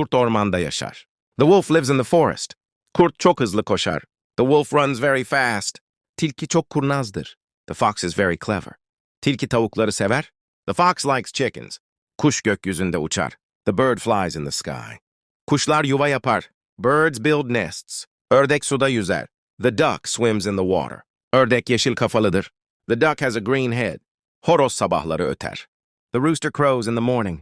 Kurt ormanda yaşar. The wolf lives in the forest. Kurt çok hızlı koşar. The wolf runs very fast. Tilki çok kurnazdır. The fox is very clever. Tilki tavukları sever. The fox likes chickens. Kuş gökyüzünde uçar. The bird flies in the sky. Kuşlar yuva yapar. Birds build nests. Ördek suda yüzer. The duck swims in the water. Ördek yeşil kafalıdır. The duck has a green head. Horoz sabahları öter. The rooster crows in the morning.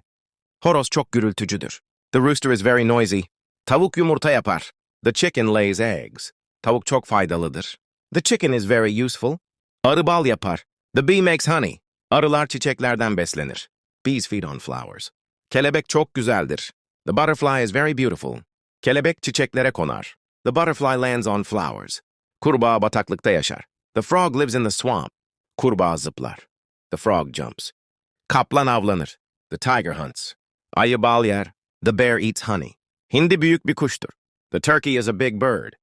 Horoz çok gürültücüdür. The rooster is very noisy. Tavuk yumurta yapar. The chicken lays eggs. Tavuk çok faydalıdır. The chicken is very useful. Arı bal yapar. The bee makes honey. Arılar çiçeklerden beslenir. Bees feed on flowers. Kelebek çok güzeldir. The butterfly is very beautiful. Kelebek çiçeklere konar. The butterfly lands on flowers. Kurbağa bataklıkta yaşar. The frog lives in the swamp. Kurbağa zıplar. The frog jumps. Kaplan avlanır. The tiger hunts. Ayı bal yer. The bear eats honey. Hindi büyük bir kuştur. The turkey is a big bird.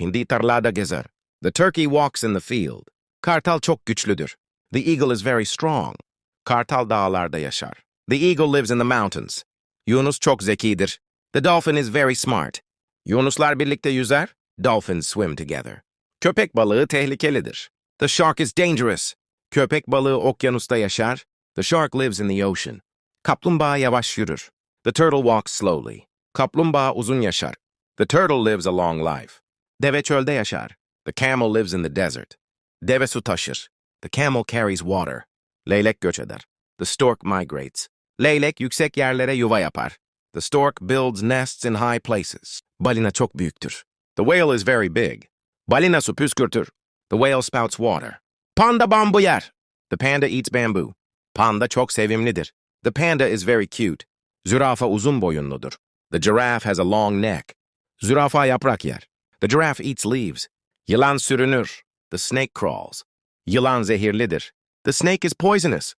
Hindi tarlada gezer. The turkey walks in the field. Kartal çok güçlüdür. The eagle is very strong. Kartal dağlarda yaşar. The eagle lives in the mountains. Yunus çok zekidir. The dolphin is very smart. Yunuslar birlikte yüzer. Dolphins swim together. Köpek balığı tehlikelidir. The shark is dangerous. Köpek balığı okyanusta yaşar. The shark lives in the ocean. Kaplumbağa yavaş yürür. The turtle walks slowly. Kaplumbağa uzun yaşar. The turtle lives a long life. Deve çölde yaşar. The camel lives in the desert. Deve su taşır. The camel carries water. Leylek göç eder. The stork migrates. Leylek yüksek yerlere yuva yapar. The stork builds nests in high places. Balina çok büyüktür. The whale is very big. Balina su püskürtür. The whale spouts water. Panda bambu yer. The panda eats bamboo. Panda çok sevimlidir. The panda is very cute. Zürafa uzun boyunludur. The giraffe has a long neck. Zürafa yaprak yer. The giraffe eats leaves. Yılan sürünür. The snake crawls. Yılan zehirlidir. The snake is poisonous.